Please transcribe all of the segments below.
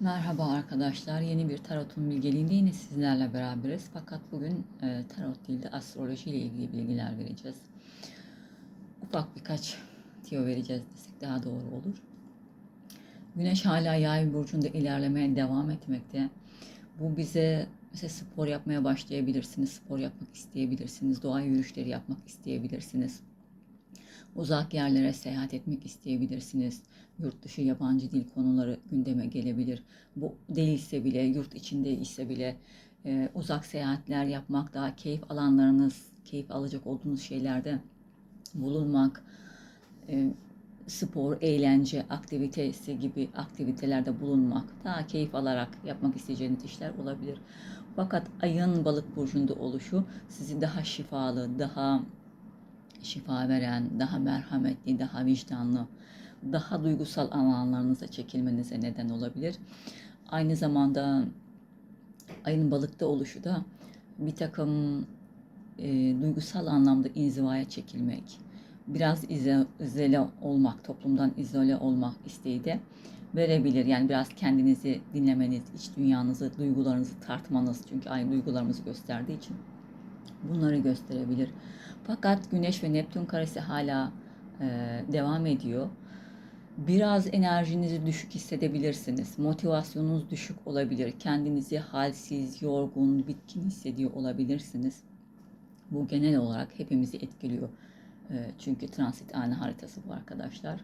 Merhaba arkadaşlar. Yeni bir tarotun bilgeliğinde yine sizlerle beraberiz. Fakat bugün e, tarot değil de astroloji ile ilgili bilgiler vereceğiz. Ufak birkaç tiyo vereceğiz desek daha doğru olur. Güneş hala yay burcunda ilerlemeye devam etmekte. Bu bize mesela spor yapmaya başlayabilirsiniz, spor yapmak isteyebilirsiniz, doğa yürüyüşleri yapmak isteyebilirsiniz. Uzak yerlere seyahat etmek isteyebilirsiniz. Yurt dışı yabancı dil konuları gündeme gelebilir. Bu değilse bile, yurt içinde ise bile e, uzak seyahatler yapmak, daha keyif alanlarınız, keyif alacak olduğunuz şeylerde bulunmak, e, spor, eğlence, aktivitesi gibi aktivitelerde bulunmak, daha keyif alarak yapmak isteyeceğiniz işler olabilir. Fakat ayın balık burcunda oluşu sizi daha şifalı, daha şifa veren, daha merhametli, daha vicdanlı, daha duygusal alanlarınıza çekilmenize neden olabilir. Aynı zamanda ayın balıkta oluşu da bir takım e, duygusal anlamda inzivaya çekilmek, biraz izole olmak, toplumdan izole olmak isteği de verebilir. Yani biraz kendinizi dinlemeniz, iç dünyanızı, duygularınızı tartmanız. Çünkü aynı duygularımızı gösterdiği için bunları gösterebilir. Fakat Güneş ve Neptün karesi hala e, devam ediyor. Biraz enerjinizi düşük hissedebilirsiniz. Motivasyonunuz düşük olabilir. Kendinizi halsiz, yorgun, bitkin hissediyor olabilirsiniz. Bu genel olarak hepimizi etkiliyor. E, çünkü transit ani haritası bu arkadaşlar.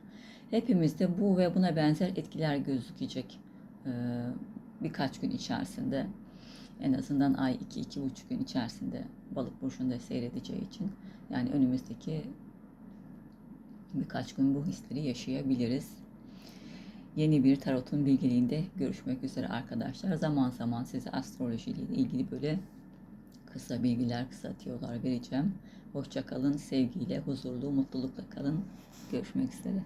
Hepimizde bu ve buna benzer etkiler gözükecek e, birkaç gün içerisinde. En azından ay 2-2,5 gün içerisinde balık burcunda seyredeceği için yani önümüzdeki birkaç gün bu hisleri yaşayabiliriz. Yeni bir tarotun bilgiliğinde görüşmek üzere arkadaşlar. Zaman zaman size astroloji ile ilgili böyle kısa bilgiler, kısa tiyolar vereceğim. Hoşça kalın, sevgiyle, huzurlu, mutlulukla kalın. Görüşmek üzere.